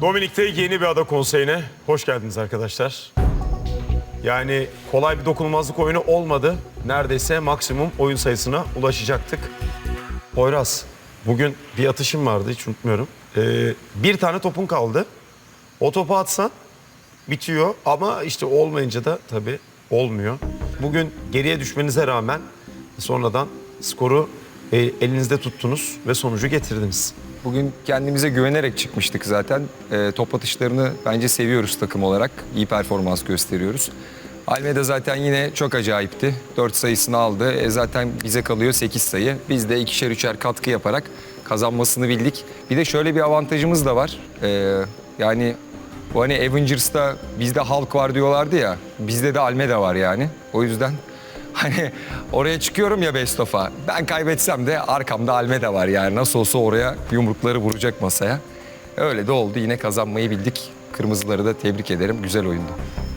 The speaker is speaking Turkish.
Dominik'te yeni bir ada konseyine hoş geldiniz arkadaşlar. Yani kolay bir dokunulmazlık oyunu olmadı. Neredeyse maksimum oyun sayısına ulaşacaktık. Poyraz, bugün bir atışım vardı hiç unutmuyorum. Ee, bir tane topun kaldı. O topu atsan bitiyor ama işte olmayınca da tabii olmuyor. Bugün geriye düşmenize rağmen sonradan skoru e, elinizde tuttunuz ve sonucu getirdiniz. Bugün kendimize güvenerek çıkmıştık zaten. E, top atışlarını bence seviyoruz takım olarak. İyi performans gösteriyoruz. Almeda zaten yine çok acayipti. 4 sayısını aldı. E, zaten bize kalıyor 8 sayı. Biz de ikişer üçer katkı yaparak kazanmasını bildik. Bir de şöyle bir avantajımız da var. E, yani bu hani Avengers'ta bizde Hulk var diyorlardı ya. Bizde de Almeda var yani. O yüzden Hani oraya çıkıyorum ya Best of'a. Ben kaybetsem de arkamda Almeda var yani. Nasıl olsa oraya yumrukları vuracak masaya. Öyle de oldu. Yine kazanmayı bildik. Kırmızıları da tebrik ederim. Güzel oyundu.